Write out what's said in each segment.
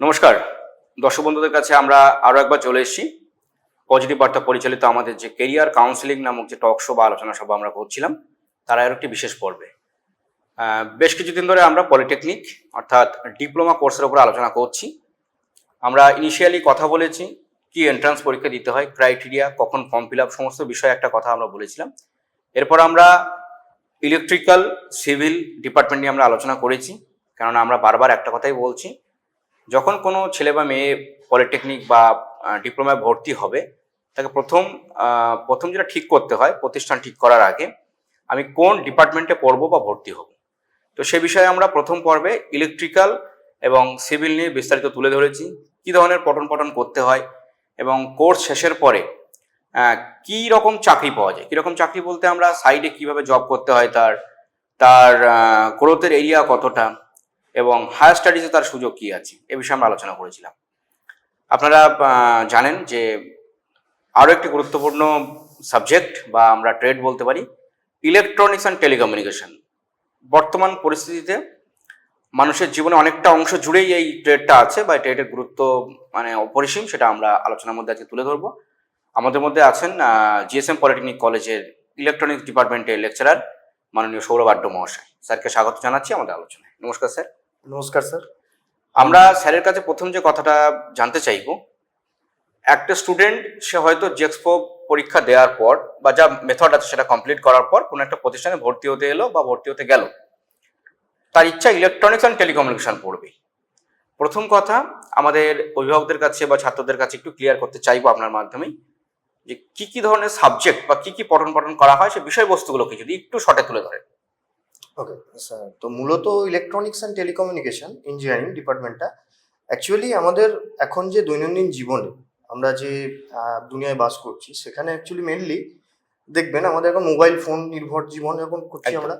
নমস্কার। দর্শক বন্ধুদের কাছে আমরা আরও একবার চলে এসেছি। পজিটিভ বার্তা পরিচালিত আমাদের যে কেরিয়ার কাউন্সিলিং নামক যে টক শো বা আলোচনা সভা আমরা করছিলাম, তার আর একটি বিশেষ পর্বে। বেশ কিছুদিন ধরে আমরা পলিটেকনিক, অর্থাৎ ডিপ্লোমা কোর্সের উপর আলোচনা করছি। আমরা ইনিশিয়ালি কথা বলেছি, কি এন্ট্রান্স পরীক্ষা দিতে হয় ক্রাইটেরিয়া কখন ফর্ম ফিল আপ সমস্ত বিষয়ে একটা কথা আমরা বলেছিলাম। এরপর আমরা ইলেকট্রিক্যাল সিভিল ডিপার্টমেন্ট নিয়ে আমরা আলোচনা করেছি, কেননা আমরা বারবার একটা কথাই বলছি যখন কোনো ছেলে বা মেয়ে পলিটেকনিক বা ডিপ্লোমায় ভর্তি হবে, তাকে প্রথম প্রথম যেটা ঠিক করতে হয়, প্রতিষ্ঠান ঠিক করার আগে, আমি কোন ডিপার্টমেন্টে পড়ব বা ভর্তি হব। তো সে বিষয়ে আমরা প্রথম পর্বে ইলেকট্রিক্যাল এবং সিভিল নিয়ে বিস্তারিত তুলে ধরেছি, কী ধরনের পঠন পঠন করতে হয় এবং কোর্স শেষের পরে কী রকম চাকরি পাওয়া যায় কীরকম চাকরি বলতে আমরা সাইডে কীভাবে জব করতে হয় তার তার গ্রোথের এরিয়া কতটা এবং হায়ার স্টাডিজে তার সুযোগ কি আছে? এ বিষয়ে আমরা আলোচনা করেছিলাম। আপনারা জানেন যে আরও একটি গুরুত্বপূর্ণ সাবজেক্ট বা আমরা ট্রেড বলতে পারি ইলেকট্রনিক্স অ্যান্ড টেলিকমিউনিকেশন বর্তমান পরিস্থিতিতে মানুষের জীবনে অনেকটা অংশ জুড়েই এই ট্রেডটা আছে বা ট্রেডের গুরুত্ব মানে অপরিসীম সেটা আমরা আলোচনার মধ্যে আজকে তুলে ধরবো। আমাদের মধ্যে আছেন জিএসএম পলিটেকনিক কলেজের ইলেকট্রনিক্স ডিপার্টমেন্টের লেকচারার মাননীয় সৌরভ আড্ড মহাশয়। স্যারকে স্বাগত জানাচ্ছি আমাদের আলোচনায়। নমস্কার, স্যার। নমস্কার, স্যার। আমরা স্যারের কাছে প্রথম যে কথাটা জানতে চাইব, একটা স্টুডেন্ট, সে হয়তো জেক্সপো পরীক্ষা দেওয়ার পর বা যা মেথড আছে সেটা কমপ্লিট করার পর কোনো একটা প্রতিষ্ঠানে ভর্তি হতে এলো বা ভর্তি হতে গেল। তার ইচ্ছা ইলেকট্রনিক্স অ্যান্ড টেলিকমিউনিকেশন পড়বে। প্রথম কথা, আমাদের অভিভাবকদের কাছে বা ছাত্রদের কাছে একটু ক্লিয়ার করতে চাইব আপনার মাধ্যমেই, যে কি কি ধরনের সাবজেক্ট বা কি কি পঠন পঠন করা হয় সে বিষয়বস্তুগুলোকে যদি একটু শর্টে তুলে ধরেন। ওকে স্যার তো মূলত ইলেকট্রনিক্স অ্যান্ড টেলিকমিউনিকেশন ইঞ্জিনিয়ারিং ডিপার্টমেন্টটা অ্যাকচুয়ালি আমাদের এখন যে দৈনন্দিন জীবনে আমরা যে দুনিয়ায় বাস করছি সেখানে অ্যাকচুয়ালি মেনলি দেখবেন আমাদের এখন মোবাইল ফোন নির্ভর জীবন এখন করছি আমরা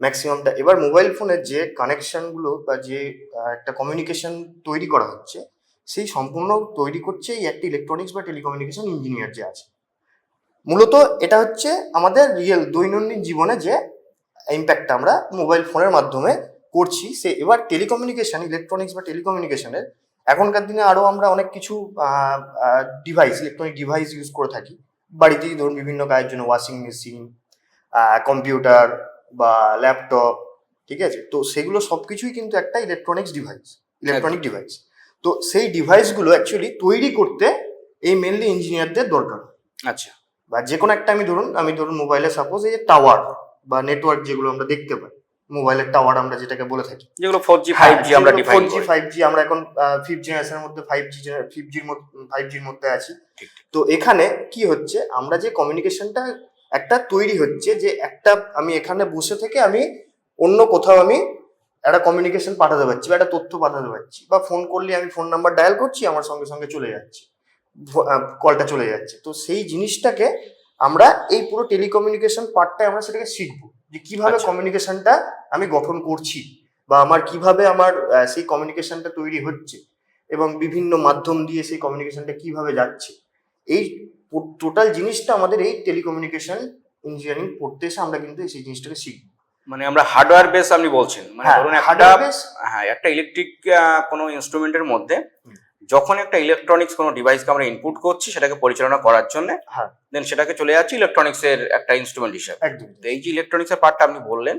ম্যাক্সিমামটা এবার মোবাইল ফোনের যে কানেকশনগুলো বা যে একটা কমিউনিকেশন তৈরি করা হচ্ছে সেই সম্পূর্ণ তৈরি করছে এই একটা ইলেকট্রনিক্স বা টেলিকমিউনিকেশন ইঞ্জিনিয়ার যে আছে। মূলত এটা হচ্ছে আমাদের রিয়েল দৈনন্দিন জীবনে যে ইম্প্যাক্ট আমরা মোবাইল ফোনের মাধ্যমে করছি। সে এবার টেলিকমিউনিকেশন ইলেকট্রনিক্স বা টেলিকমিউনিকেশনের এখনকার দিনে আরও আমরা অনেক কিছু ডিভাইস ইলেকট্রনিক ডিভাইস ইউজ করে থাকি। বাড়িতেই ধরুন বিভিন্ন কাজের জন্য ওয়াশিং মেশিন কম্পিউটার বা ল্যাপটপ ঠিক আছে? তো সেগুলো সব কিছুই কিন্তু একটা ইলেকট্রনিক্স ডিভাইস ইলেকট্রনিক ডিভাইস তো সেই ডিভাইসগুলো অ্যাকচুয়ালি তৈরি করতে এই মেনলি ইঞ্জিনিয়ারদের দরকার। আচ্ছা। বা যে কোনো একটা আমি ধরুন আমি ধরুন মোবাইলে সাপোজ এই যে টাওয়ার বা নেটওয়ার্ক যেগুলো আমরা দেখতে পাই মোবাইলের টাওয়ার আমরা যেটাকে বলে থাকি। যেগুলো ফোর জি ফাইভ জি আমরা ফোর জি ফাইভ জি আমরা এখন ফিফথ জেনারেশনের মধ্যে ফাইভ জি ফিফ জির মধ্যে ফাইভ জির মধ্যে আছি। তো এখানে কি হচ্ছে আমরা যে কমিউনিকেশনটা একটা তৈরি হচ্ছে যে একটা আমি এখানে বসে থেকে আমি অন্য কোথাও আমি একটা কমিউনিকেশন পাঠাতে পারছি বা একটা তথ্য পাঠাতে পারছি বা ফোন করলে আমি ফোন নাম্বার ডায়াল করছি আমার সঙ্গে সঙ্গে চলে যাচ্ছে কলটা চলে যাচ্ছে। তো সেই জিনিসটাকে আমরা এই পুরো টেলিকমিউনিকেশন পার্টটায় আমরা সেটাকে শিখব যে কীভাবে আচ্ছা। কমিউনিকেশনটা আমি গঠন করছি বা আমার কীভাবে আমার সেই কমিউনিকেশনটা তৈরি হচ্ছে এবং বিভিন্ন মাধ্যম দিয়ে সেই কমিউনিকেশনটা কীভাবে যাচ্ছে এই টোটাল জিনিসটা আমাদের এই টেলিকমিউনিকেশন ইঞ্জিনিয়ারিং পড়তে এসে আমরা কিন্তু সেই জিনিসটাকে শিখব মানে আমরা হার্ডওয়্যার বেস আপনি বলছেন মানে হ্যাঁ, ধরুন একটা হ্যাঁ একটা ইলেকট্রিক কোনো ইনস্ট্রুমেন্টের মধ্যে। যখন একটা ইলেকট্রনিক্স কোনো ডিভাইসকে আমরা ইনপুট করছি সেটাকে পরিচালনা করার জন্য হ্যাঁ। দেন সেটাকে চলে যাচ্ছে ইলেকট্রনিক্স এর একটা ইনস্ট্রুমেন্ট হিসেবে। একদম। তো এই যে ইলেকট্রনিক্স এর পার্টটা আপনি বললেন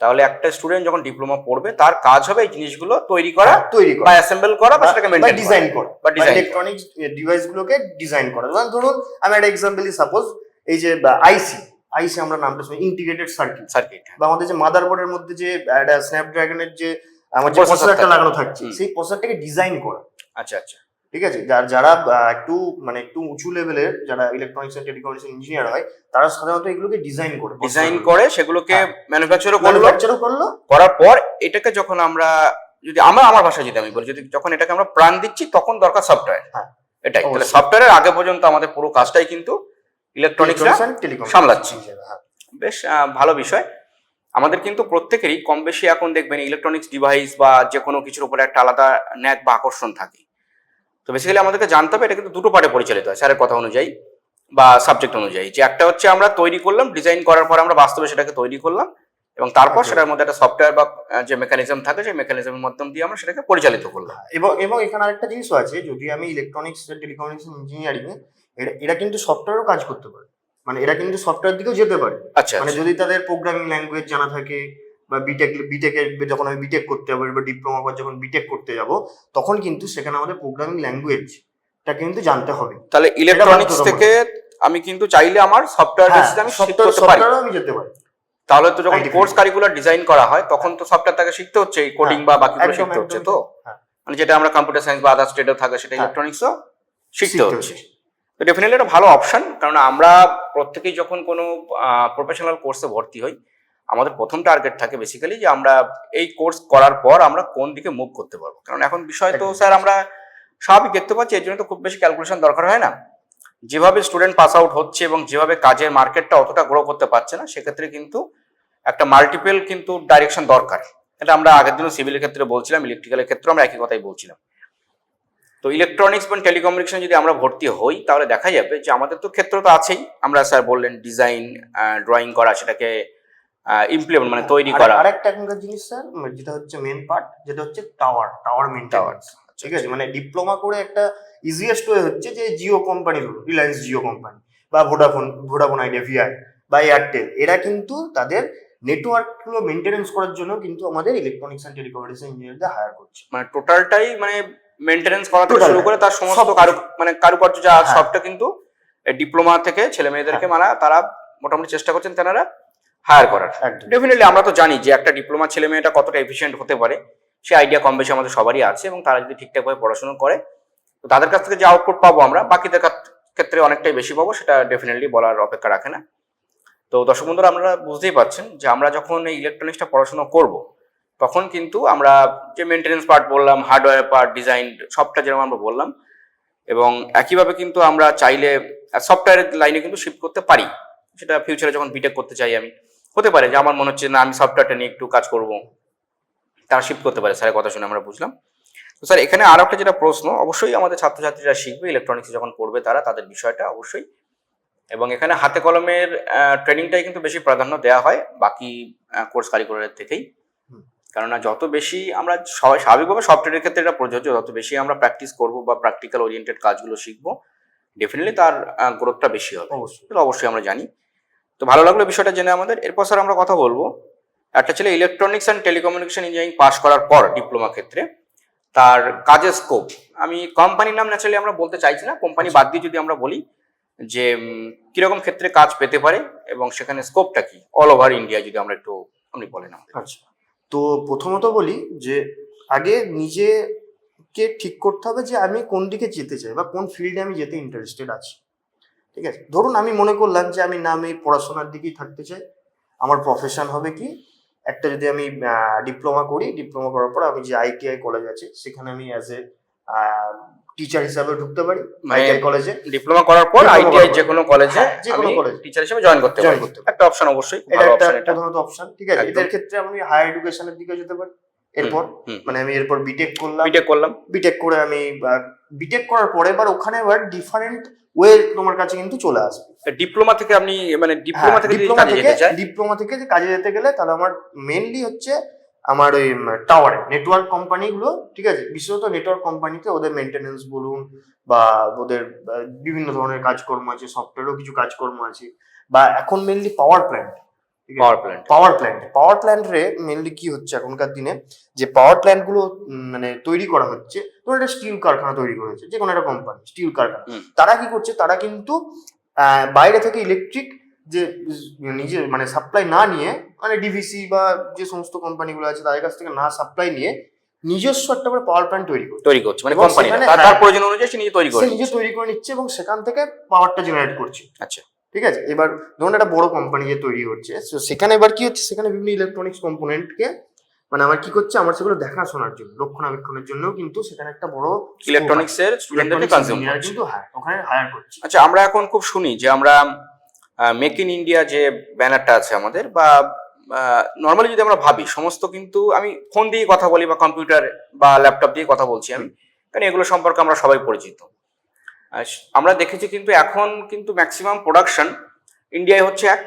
তাহলে একটা স্টুডেন্ট যখন ডিপ্লোমা পড়বে তার কাজ হবে এই জিনিসগুলো তৈরি করা তৈরি করা। বা অ্যাসেম্বল করা বা সেটাকে মেনটেন ডিজাইন করা। বা ইলেকট্রনিক্স ডিভাইস গুলোকে ডিজাইন করা। যেমন ধরুন আমি একটা এক্সাম্পল সাপোজ এই যে আইসি আইসি আমরা নামটা শুনি ইন্টিগ্রেটেড সার্কিট সার্কিট বা আমাদের যে মাদারবোর্ডের মধ্যে যে একটা স্ন্যাপড্রাগনের যে আমার যে প্রসেসরটা লাগানো থাকছে। সেই প্রসেসরটাকে ডিজাইন করা। আচ্ছা আচ্ছা। ঠিক আছে? যার যারা একটু মানে একটু উঁচু লেভেলের যারা ইলেকট্রনিক্স এন্ড টেলিকমিউনিকেশন ইঞ্জিনিয়ার হয় তারা সাধারণত এগুলোকে ডিজাইন করে ডিজাইন করে। সেগুলোকে। ম্যানুফ্যাকচারও করল। ম্যানুফ্যাকচারও করল। করার পর এটাকে যখন আমরা যদি আমরা আমার ভাষায় যদি আমি বলি যদি যখন এটাকে আমরা প্রাণ দিচ্ছি তখন দরকার সফটওয়্যার হ্যাঁ। এটাই। তাহলে। সফটওয়্যারের আগে পর্যন্ত আমাদের পুরো কাজটাই কিন্তু ইলেকট্রনিক্সরা সামলাচ্ছে। হ্যাঁ। বেশ ভালো বিষয়। আমাদের কিন্তু প্রত্যেকেরই কম বেশি এখন দেখবেন ইলেকট্রনিক্স ডিভাইস বা যে কোনো কিছুর উপরে একটা আলাদা ন্যাক বা আকর্ষণ থাকে। তো বেসিক্যালি আমাদেরকে জানতে হবে এটা কিন্তু দুটো পার্টে পরিচালিত হয় স্যারের কথা অনুযায়ী বা সাবজেক্ট অনুযায়ী। যে একটা হচ্ছে আমরা তৈরি করলাম ডিজাইন করার পর আমরা বাস্তবে সেটাকে তৈরি করলাম এবং তারপর সেটার মধ্যে একটা সফটওয়্যার বা যে মেকানিজম থাকে সেই মেকানিজমের মাধ্যম দিয়ে আমরা সেটাকে পরিচালিত করলাম। এবং এবং এখানে আরেকটা জিনিসও আছে যদি আমি ইলেকট্রনিক্স টেলিকমিউনিকেশন ইঞ্জিনিয়ারিং এ এরা- এরা কিন্তু সফটওয়্যারও কাজ করতে পারে। মানে এরা কিন্তু সফটওয়্যার দিকেও যেতে পারে। আচ্ছা মানে যদি তাদের প্রোগ্রামিং ল্যাঙ্গুয়েজ জানা থাকে বা বিটেক বিটেক যখন আমি বিটেক করতে যাব বা ডিপ্লোমা পর যখন বিটেক করতে যাব তখন কিন্তু সেখানে আমাদের প্রোগ্রামিং ল্যাঙ্গুয়েজটা কিন্তু জানতে হবে। তাহলে ইলেকট্রনিক্স থেকে আমি কিন্তু চাইলে আমার সফটওয়্যার হ্যাঁ বেসিসে আমি সফটওয়্যার করতে পারি। সফটওয়্যারও আমি যেতে পারি। তাহলে তো যখন কোর্স কারিকুলার ডিজাইন করা হয় তখন তো সফটওয়্যার তাকে শিখতে হচ্ছে এই কোডিং বা বাকিগুলো হ্যাঁ, একদম, শিখতে হচ্ছে তো? হ্যাঁ। মানে যেটা আমরা কম্পিউটার সায়েন্স বা আদার্স স্টেটে থাকে সেটা হ্যাঁ। ইলেকট্রনিক্সও শিখতে শিখতে হচ্ছে। তো ডেফিনেটলি এটা ভালো অপশন কারণ আমরা প্রত্যেকেই যখন কোনো প্রফেশনাল কোর্সে ভর্তি হই আমাদের প্রথম টার্গেট থাকে বেসিক্যালি যে আমরা এই কোর্স করার পর আমরা কোন দিকে মুভ করতে পারব। কারণ এখন বিষয় তো স্যার আমরা স্বাভাবিক দেখতে পাচ্ছি এর জন্য তো খুব বেশি ক্যালকুলেশন দরকার হয় না। যেভাবে স্টুডেন্ট পাস আউট হচ্ছে এবং যেভাবে কাজের মার্কেটটা অতটা গ্রো করতে পারছে না সেক্ষেত্রে কিন্তু একটা মাল্টিপল কিন্তু ডাইরেকশন দরকার। এটা আমরা আগের দিনও সিভিলের ক্ষেত্রে বলছিলাম ইলেকট্রিক্যালের ক্ষেত্রে আমরা একই কথাই বলছিলাম। তো ইলেকট্রনিক্স বা টেলিকমিউনিকেশন যদি আমরা ভর্তি হই তাহলে দেখা যাবে যে আমাদের তো ক্ষেত্র তো আছেই। আমরা স্যার বললেন ডিজাইন ড্রয়িং করা সেটাকে ইমপ্লিমেন্ট মানে তৈরি আর- করা। আরেকটা এখনকার জিনিস স্যার যেটা হচ্ছে মেন পার্ট যেটা হচ্ছে টাওয়ার টাওয়ার মেনটেন্যান্স ঠিক আছে? মানে ডিপ্লোমা করে একটা ইজিয়েস্ট ওয়ে হচ্ছে যে জিও কোম্পানি হলো রিলায়েন্স জিও কোম্পানি বা ভোডাফোন ভোডাফোন আইডিয়া ভিআই বা এয়ারটেল এরা কিন্তু তাদের নেটওয়ার্কগুলো মেনটেনেন্স করার জন্য কিন্তু আমাদের ইলেকট্রনিক্স অ্যান্ড টেলিকমিউনিকেশন ইঞ্জিনিয়ারদের হায়ার করছে। মানে টোটালটাই মানে মেনটেনেন্স করা থেকে শুরু করে তার সমস্ত কারু মানে কারুকার্য যা হ্যাঁ। সবটা কিন্তু ডিপ্লোমা থেকে ছেলে মেয়েদেরকে মানে তারা মোটামুটি চেষ্টা করছেন তেনারা। হায়ার করার। ডেফিনেটলি আমরা তো জানি যে একটা ডিপ্লোমা ছেলে মেয়েটা কতটা এফিসিয়েন্ট হতে পারে। সে আইডিয়া কম বেশি আমাদের সবারই আছে এবং তারা যদি ঠিকঠাকভাবে পড়াশোনা করে তো তাদের কাছ থেকে যে আউটপুট পাবো আমরা বাকিদের ক্ষেত্রে অনেকটাই বেশি পাবো সেটা ডেফিনেটলি বলার অপেক্ষা রাখে না। তো দর্শক বন্ধুরা আমরা বুঝতেই পারছেন যে আমরা যখন এই ইলেকট্রনিক্সটা পড়াশোনা করব তখন কিন্তু আমরা যে মেনটেনেন্স পার্ট বললাম হার্ডওয়্যার পার্ট ডিজাইন সবটা যেরকম আমরা বললাম এবং একইভাবে কিন্তু আমরা চাইলে সফটওয়্যারের লাইনে কিন্তু শিফট করতে পারি। সেটা ফিউচারে যখন বিটেক করতে চাই আমি। হতে পারে যে আমার মনে হচ্ছে না আমি সফটওয়্যারটা নিয়ে একটু কাজ করব। তারা শিফট করতে পারে স্যারের কথা শুনে আমরা বুঝলাম। তো স্যার এখানে আরও একটা যেটা প্রশ্ন অবশ্যই আমাদের ছাত্রছাত্রীরা শিখবে ইলেকট্রনিক্স যখন পড়বে তারা তাদের বিষয়টা অবশ্যই। এবং এখানে হাতে কলমের ট্রেনিংটাই কিন্তু বেশি প্রাধান্য দেওয়া হয় বাকি কোর্স কারিকুলারের থেকেই। কেননা যত বেশি আমরা সবাই স্বাভাবিকভাবে সফটওয়্যারের ক্ষেত্রে এটা প্রযোজ্য যত বেশি আমরা প্র্যাকটিস করব বা প্র্যাকটিক্যাল ওরিয়েন্টেড কাজগুলো শিখব ডেফিনেটলি তার গ্রোথটা বেশি হবে। অবশ্যই। অবশ্যই আমরা জানি। তো ভালো লাগল বিষয়টা জেনে আমাদের। এরপর স্যার আমরা কথা বলব। একটা ছেলে ইলেকট্রনিক্স অ্যান্ড টেলিকমিউনিকেশন ইঞ্জিনিয়ারিং পাশ করার পর ডিপ্লোমা ক্ষেত্রে, তার কাজের স্কোপ আমি কোম্পানির নাম ন্যাচারালি আমরা বলতে চাইছি না কোম্পানি বাদ দিয়ে যদি আমরা বলি যে কীরকম ক্ষেত্রে কাজ পেতে পারে এবং সেখানে স্কোপটা কি? অল ওভার ইন্ডিয়া যদি আমরা একটু, আপনি বলেন আচ্ছা। তো প্রথমত বলি যে, আগে নিজেকে ঠিক করতে হবে যে আমি কোন দিকে যেতে চাই বা কোন ফিল্ডে আমি যেতে ইন্টারেস্টেড আছি। ঠিক আছে? ধরুন আমি মনে করলাম যে আমি না আমি পড়াশোনার দিকেই থাকতে চাই আমার প্রফেশন হবে কি? একটা যদি আমি ডিপ্লোমা করি ডিপ্লোমা করার পর আমি যে আইটিআই কলেজ আছে সেখানে আমি অ্যাজ এ টিচার হিসাবে ঢুকতে পারি আইটিআই কলেজে ডিপ্লোমা করার পর আইটিআই। যে কোনো কলেজে যে কোনো college। টিচার হিসেবে জয়েন করতে পারি। একটা অপশন অবশ্যই এটা একটা প্রধানত অপশন ঠিক আছে। এদের ক্ষেত্রে আমি হায়ার এডুকেশনের দিকে যেতে পারি। এরপর? মানে আমি এরপর বিটেক করলাম। বিটেক করলাম। বিটেক করে আমি বিটেক করার পরে এবার ওখানে এবার ডিফারেন্ট ওয়ে তোমার কাছে কিন্তু চলে আসবে। ডিপ্লোমা থেকে আপনি মানে ডিপ্লোমা থেকে ডিপ্লোমা কাজে হ্যাঁ, থেকে যেতে ডিপ্লোমা থেকে যে কাজে যেতে গেলে তাহলে আমার মেনলি হচ্ছে আমার ওই টাওয়ারে নেটওয়ার্ক কোম্পানিগুলো ঠিক আছে? বিশেষত নেটওয়ার্ক কোম্পানিতে ওদের মেনটেনেন্স বলুন বা ওদের বিভিন্ন ধরনের কাজকর্ম আছে সফটওয়্যারও কিছু কাজকর্ম আছে বা এখন mainly power plant power plant power plant power প্ল্যান্টে mainly কি হচ্ছে এখনকার দিনে? যে পাওয়ার প্ল্যান্টগুলো মানে তৈরি করা হচ্ছে ধরুন একটা স্টিল কারখানা তৈরি করেছে যে কোনো একটা কোম্পানি স্টিল কারখানা। তারা কি করছে? তারা কিন্তু বাইরে থেকে ইলেকট্রিক যে উম, নিজে মানে সাপ্লাই না নিয়ে মানে ডিভিসি বা যে সমস্ত কোম্পানিগুলো আছে তাদের কাছ থেকে না সাপ্লাই নিয়ে নিজস্ব একটা করে পাওয়ার প্ল্যান্ট তৈরি করছে। তৈরি করছে মানে কোম্পানি তার হ্যাঁ। প্রয়োজন অনুযায়ী সে নিজে তৈরি করে নিজে তৈরি করে নিচ্ছে এবং সেখান থেকে পাওয়ারটা জেনারেট করছে। আচ্ছা। ঠিক আছে? এবার ধরুন একটা বড় কোম্পানি যে তৈরি হচ্ছে so সেখানে এবার কি হচ্ছে? সেখানে বিভিন্ন ইলেকট্রনিক্স কম্পোনেন্টকে মানে আমার কি করছে? আমার সেগুলো দেখাশোনার জন্য রক্ষণাবেক্ষণের জন্য কিন্তু সেখানে একটা বড় ইলেকট্রনিক্স এর স্টুডেন্টদেরকে কনজিউম কিন্তু হ্যাঁ ওখানে হায়ার করছে। আচ্ছা আমরা এখন খুব শুনি যে আমরা মেক ইন ইন্ডিয়া যে ব্যানারটা আছে আমাদের বা নর্মালি যদি আমরা ভাবি সমস্ত কিন্তু আমি ফোন দিয়ে কথা বলি বা কম্পিউটার বা ল্যাপটপ দিয়ে কথা বলছি আমি। কারণ এগুলো সম্পর্কে আমরা সবাই পরিচিত। আমরা দেখেছি কিন্তু এখন কিন্তু ম্যাক্সিমাম প্রোডাকশন ইন্ডিয়ায় হচ্ছে এক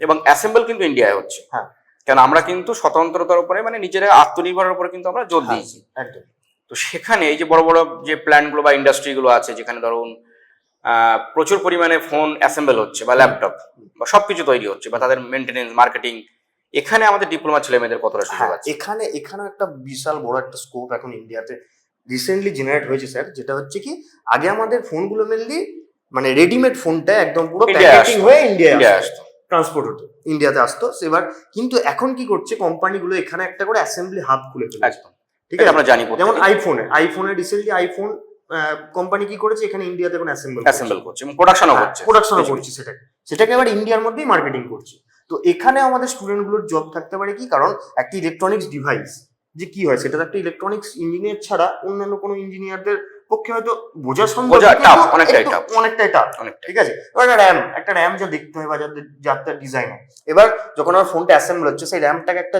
এবং অ্যাসেম্বল কিন্তু ইন্ডিয়ায় হচ্ছে। হ্যাঁ। কারণ আমরা কিন্তু স্বতন্ত্রতার উপরে মানে নিজেরা আত্মনির্ভরের উপরে কিন্তু আমরা জোর হ্যাঁ, দিয়েছি। একদম। তো সেখানে এই যে বড় বড় যে প্ল্যান্টগুলো বা ইন্ডাস্ট্রিগুলো আছে যেখানে ধরুন প্রচুর পরিমাণে ফোন অ্যাসেম্বল হচ্ছে বা ল্যাপটপ বা সবকিছু তৈরি হচ্ছে বা তাদের মেনটেনেন্স মার্কেটিং এখানে আমাদের ডিপ্লোমা ছেলে মেয়েদের কতটা সুযোগ হ্যাঁ আছে? এখানে এখানেও একটা বিশাল বড় একটা স্কোপ এখন ইন্ডিয়াতে রিসেন্টলি জেনারেট হয়েছে স্যার যেটা হচ্ছে কি আগে আমাদের ফোনগুলো মেনলি মানে রেডিমেড ফোনটা একদম পুরো প্যাকেটিং হয়ে ইন্ডিয়া আসতো। ট্রান্সপোর্ট হতো। ইন্ডিয়াতে আসতো। এবার কিন্তু এখন কি করছে কোম্পানিগুলো এখানে একটা করে অ্যাসেম্বলি হাব খুলে ফেলেছে। একদম। ঠিক আছে? আমরা জানি যেমন আইফোনে আইফোনে রিসেন্টলি আইফোন কোম্পানি কি করেছে এখানে ইন্ডিয়াতে কোনো অ্যাসেম্বল অ্যাসেম্বল করছে। এবং প্রোডাকশনও করছে প্রোডাকশনও করছে সেটাকে। সেটাকে এবার ইন্ডিয়ার মধ্যেই মার্কেটিং করছে। তো এখানে আমাদের স্টুডেন্টগুলোর জব থাকতে পারে কি? কারণ একটি ইলেকট্রনিক্স ডিভাইস যে কি হয় সেটা তো একটা ইলেকট্রনিক্স ইঞ্জিনিয়ার ছাড়া অন্যান্য কোনো ইঞ্জিনিয়ারদের পক্ষে হয়তো বোঝা সম্ভব অনেকটাই tough। অনেকটাই টাফ ঠিক আছে? এবার একটা র্যাম একটা র্যাম যা দেখতে হয় বা যাদের যার তার ডিজাইন হয় এবার যখন আমার ফোনটা অ্যাসেম্বল হচ্ছে সেই র্যামটাকে একটা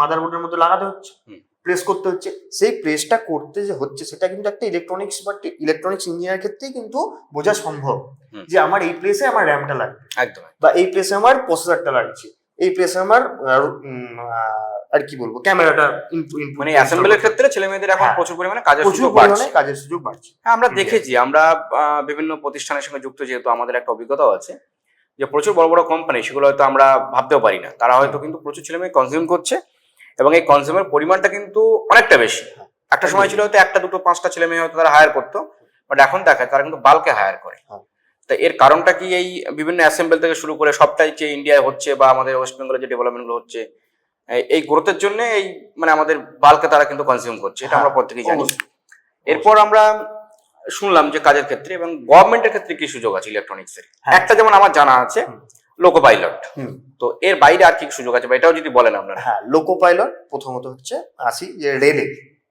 মাদারবোর্ডের মধ্যে লাগাতে হচ্ছে প্রেস করতে হচ্ছে। সেই প্রেসটা করতে যে হচ্ছে সেটা কিন্তু একটা ইলেকট্রনিক্স বা ইলেকট্রনিক্স ইঞ্জিনিয়ার ক্ষেত্রেই কিন্তু বোঝা সম্ভব। যে আমার এই প্লেসে আমার র্যামটা লাগবে। একদম বা এই প্লেসে আমার প্রসেসরটা লাগছে। এই প্লেসে আমার আর কি বলব? ক্যামেরাটা মানে অ্যাসেম্বলের ক্ষেত্রে ছেলে মেয়েদের এখন হ্যাঁ। প্রচুর পরিমাণে কাজের সুযোগ বাড়ছে। কাজের সুযোগ বাড়ছে। হ্যাঁ আমরা দেখেছি আমরা বিভিন্ন প্রতিষ্ঠানের সঙ্গে যুক্ত যেহেতু আমাদের একটা অভিজ্ঞতাও আছে যে প্রচুর বড় বড় কোম্পানি সেগুলো হয়তো আমরা ভাবতেও পারি না। তারা হয়তো কিন্তু প্রচুর ছেলে মেয়ে কনজিউম করছে এবং এই কনজিউমের পরিমাণটা কিন্তু অনেকটা বেশি। একটা সময় ছিল হয়তো একটা দুটো পাঁচটা ছেলে মেয়ে হয়তো তারা হায়ার করতো বাট এখন দেখায় তারা কিন্তু বাল্কে হায়ার করে। হ্যাঁ। তা এর কারণটা কি এই বিভিন্ন অ্যাসেম্বল থেকে শুরু করে সবটাই যে ইন্ডিয়ায় হচ্ছে বা আমাদের ওয়েস্ট বেঙ্গলে যে ডেভেলপমেন্টগুলো হচ্ছে এই- গ্রোথের জন্য এই মানে আমাদের বালকে তারা কিন্তু কনজিউম করছে এটা আমরা প্রত্যেকে প্রত্যেকেই জানি। এরপর আমরা শুনলাম যে কাজের ক্ষেত্রে এবং গভর্নমেন্টের ক্ষেত্রে কি সুযোগ আছে ইলেকট্রনিক্স এর? হ্যাঁ। একটা যেমন আমার জানা আছে। লোকো পাইলট তো এর বাইরে আর কি সুযোগ আছে বা এটাও যদি বলেন আপনারা? হ্যাঁ লোকো পাইলট প্রথমত হচ্ছে আসি যে রেলে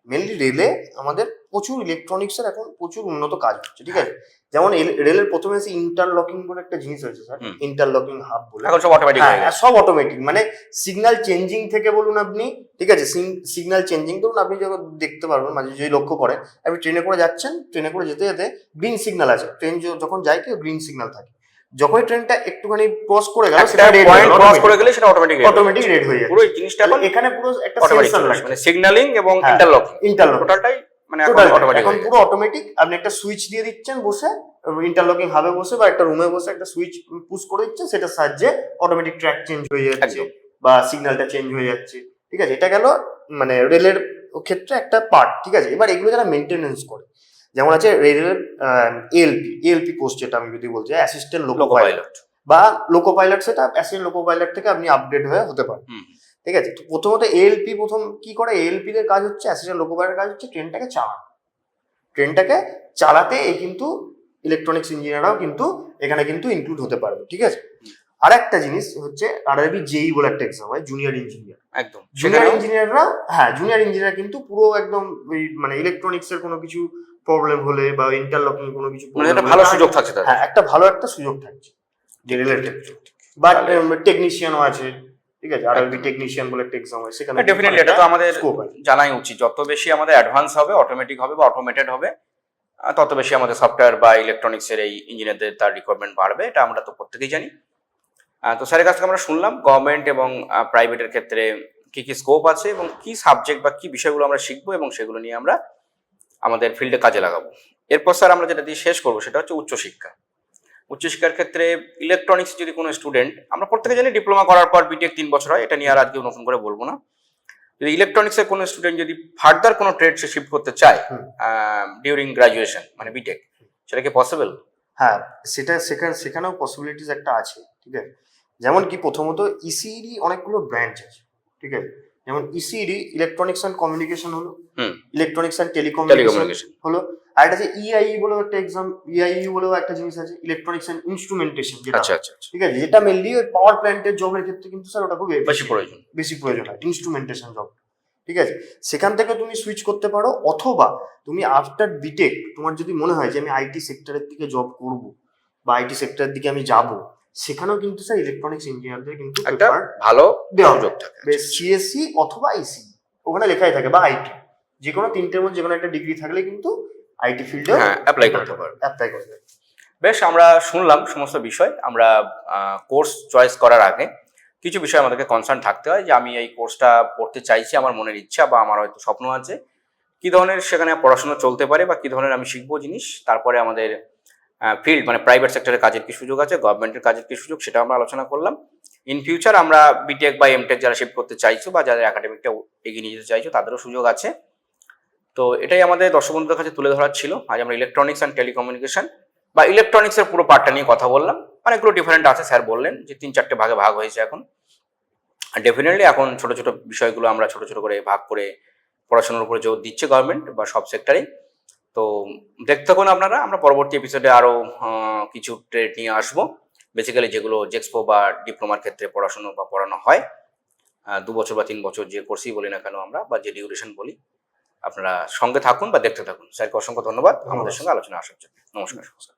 মেনলি রেলে আমাদের প্রচুর ইলেকট্রনিক্স এর এখন প্রচুর উন্নত কাজ হচ্ছে ঠিক আছে? যেমন রেলের প্রথমে এসে ইন্টারলকিং বলে একটা জিনিস হয়েছে স্যার ইন্টারলকিং হাব বলে। এখন সব অটোমেটিক হ্যাঁ সব অটোমেটিক মানে সিগন্যাল চেঞ্জিং থেকে বলুন আপনি ঠিক আছে? সিগন্যাল চেঞ্জিং ধরুন আপনি যখন দেখতে পারবেন মাঝে যদি লক্ষ্য করেন আপনি ট্রেনে করে যাচ্ছেন ট্রেনে করে যেতে যেতে গ্রিন সিগন্যাল আছে। ট্রেন যখন যায় কি গ্রিন সিগন্যাল থাকে। যখনই ট্রেনটা একটুখানি ক্রস করে গেল সেটা একটা পয়েন্ট ক্রস করে গেলে সেটা অটোমেটিক অটোমেটিক রেড হয়ে যায় পুরো জিনিসটা এখন এখানে পুরো একটা সেন্সর লাগছে। মানে সিগন্যালিং এবং হ্যাঁ। ইন্টারলকিং ইন্টারলক টোটালটাই মানে এখন পুরো অটোমেটিক আপনি একটা সুইচ দিয়ে দিচ্ছেন বসে ইন্টারলকিং হাবে বসে বা একটা রুমে বসে একটা সুইচ পুশ করে দিচ্ছেন সেটার সাহায্যে অটোমেটিক ট্র্যাক চেঞ্জ হয়ে যাচ্ছে বা সিগন্যালটা চেঞ্জ হয়ে যাচ্ছে। ঠিক আছে এটা গেল মানে রেলের ক্ষেত্রে একটা পার্ট ঠিক আছে? এবার এগুলো যারা মেনটেনেন্স করে যেমন আছে রেলের এএলপি এএলপি পোস্ট যেটা আমি যদি বলছি অ্যাসিস্ট্যান্ট লোকো পাইলট বা লোকো পাইলট সেটা অ্যাসিস্ট্যান্ট লোকো পাইলট থেকে আপনি আপডেট হয়ে হতে পারেন। ঠিক আছে? তো প্রথমত এএলপি প্রথম কি করে? এএলপি এর কাজ হচ্ছে অ্যাসিস্ট্যান্ট লোকোপাইলটের কাজ হচ্ছে ট্রেনটাকে চালানো। ট্রেনটাকে চালাতে এই কিন্তু ইলেকট্রনিক্স ইঞ্জিনিয়াররাও কিন্তু এখানে কিন্তু ইনক্লুড হতে পারবে ঠিক আছে? আর একটা জিনিস হচ্ছে আরআরবি জেই বলে একটা এক্সাম হয় জুনিয়র ইঞ্জিনিয়ার একদম। জুনিয়র ইঞ্জিনিয়াররা হ্যাঁ জুনিয়র ইঞ্জিনিয়ার কিন্তু পুরো একদম মানে ইলেকট্রনিক্স এর কোনো কিছু প্রবলেম হলে বা ইন্টারলকিং কোনো কিছু মানে একটা ভালো সুযোগ থাকছে হ্যাঁ একটা ভালো একটা সুযোগ থাকছে। যে রিলেটেড বাট টেকনিশিয়ানও আছে। ঠিক আছে আরআরবি টেকনিশিয়ান বলে একটা এক্সাম হয় সেখানে ডেফিনেটলি এটা তো আমাদের জানাই উচিত। যত বেশি আমাদের অ্যাডভান্স হবে অটোমেটিক হবে বা অটোমেটেড হবে তত বেশি আমাদের সফটওয়্যার বা ইলেকট্রনিক্স এর এই ইঞ্জিনিয়ারদের তার রিকোয়ারমেন্ট বাড়বে এটা আমরা তো প্রত্যেকেই জানি। তো স্যারের কাছ থেকে আমরা শুনলাম গভর্নমেন্ট এবং প্রাইভেটের ক্ষেত্রে কি কি স্কোপ আছে এবং কি সাবজেক্ট বা কি বিষয়গুলো আমরা শিখব এবং সেগুলো নিয়ে আমরা আমাদের ফিল্ডে কাজে লাগাবো। এরপর স্যার আমরা যেটা দিয়ে শেষ করব সেটা হচ্ছে উচ্চশিক্ষা। উচ্চশিক্ষার ক্ষেত্রে ইলেকট্রনিক্স যদি কোনো স্টুডেন্ট আমরা প্রত্যেকে জানি ডিপ্লোমা করার পর বিটেক তিন বছর হয় এটা নিয়ে আর আজকে নতুন করে বলব না। যদি ইলেকট্রনিক্সের কোনো স্টুডেন্ট যদি ফার্দার কোনো ট্রেড সে শিফট করতে চায়। ডিউরিং গ্রাজুয়েশন মানে বিটেক সেটা কি পসিবল হ্যাঁ সেটা সেখানে সেখানেও পসিবিলিটিস একটা আছে ঠিক আছে? যেমন কি প্রথমত ইসিডি অনেকগুলো ব্রাঞ্চ আছে ঠিক আছে? যেমন ইসিডি ইলেকট্রনিক্স অ্যান্ড কমিউনিকেশন হলো। ইলেকট্রনিক্স অ্যান্ড টেলিকমিউনিকেশন হলো আর একটা যে ইআই বলেও একটা এক্সাম ইআই বলেও একটা জিনিস আছে ইলেকট্রনিক্স অ্যান্ড ইনস্ট্রুমেন্টেশন যেটা। আচ্ছা আচ্ছা আচ্ছা। ঠিক আছে যেটা মেনলি ওই পাওয়ার প্ল্যান্টের জবের ক্ষেত্রে কিন্তু স্যার ওটা খুব বেশি প্রয়োজন। বেশি প্রয়োজন হয় ইনস্ট্রুমেন্টেশন জব ঠিক আছে সেখান থেকে তুমি সুইচ করতে পারো অথবা তুমি আফটার বিটেক তোমার যদি মনে হয় যে আমি আইটি সেক্টরের দিকে জব করব বা আইটি সেক্টরের দিকে আমি যাব সেখানেও কিন্তু স্যার ইলেকট্রনিক্স ইঞ্জিনিয়ারদের কিন্তু একটা ভালো দেওয়া সুযোগ থাকে। সিএসসি অথবা আইসি ওখানে লেখাই থাকে বা আইটি যে কোনো তিনটের মধ্যে যে কোনো একটা ডিগ্রি থাকলে কিন্তু আইটি ফিল্ডে হ্যাঁ অ্যাপ্লাই করতে পারবে। অ্যাপ্লাই করবে বেশ আমরা শুনলাম সমস্ত বিষয়। আমরা কোর্স চয়েস করার আগে কিছু বিষয় আমাদেরকে কনসার্ন থাকতে হয় যে আমি এই কোর্সটা পড়তে চাইছি আমার মনের ইচ্ছা বা আমার হয়তো স্বপ্ন আছে। কি ধরনের সেখানে পড়াশোনা চলতে পারে বা কি ধরনের আমি শিখব জিনিস? তারপরে আমাদের ফিল্ড মানে প্রাইভেট সেক্টরের কাজের কি সুযোগ আছে গভর্নমেন্টের কাজের কি সুযোগ সেটা আমরা আলোচনা করলাম। ইন ফিউচার আমরা বিটেক বা এমটেক যারা শিফট করতে চাইছো বা যাদের একাডেমিকটা এগিয়ে নিয়ে যেতে চাইছো তাদেরও সুযোগ আছে। তো এটাই আমাদের দর্শক বন্ধুদের কাছে তুলে ধরার ছিল। আজ আমরা ইলেকট্রনিক্স অ্যান্ড টেলিকমিউনিকেশন বা ইলেকট্রনিক্সের পুরো পার্টটা নিয়ে কথা বললাম। অনেকগুলো ডিফারেন্ট আছে স্যার বললেন, যে তিন চারটে ভাগে ভাগ হয়েছে এখন। ডেফিনেটলি এখন ছোট ছোট বিষয়গুলো আমরা ছোট ছোট করে ভাগ করে পড়াশোনার উপরে জোর দিচ্ছে গভর্নমেন্ট বা সব সেক্টরেই তো দেখতে থাকুন আপনারা, আমরা পরবর্তী এপিসোডে আরও কিছু ট্রেড নিয়ে আসব। বেসিক্যালি যেগুলো জেক্সপো বা ডিপ্লোমার ক্ষেত্রে পড়াশোনা বা পড়ানো হয় দু বছর বা তিন বছর যে কোর্সই বলি না কেন আমরা, বা যে ডিউরেশন বলি আপনারা সঙ্গে থাকুন বা দেখতে থাকুন। স্যারকে অসংখ্য ধন্যবাদ। আমাদের সঙ্গে আলোচনা আসার জন্য। নমস্কার।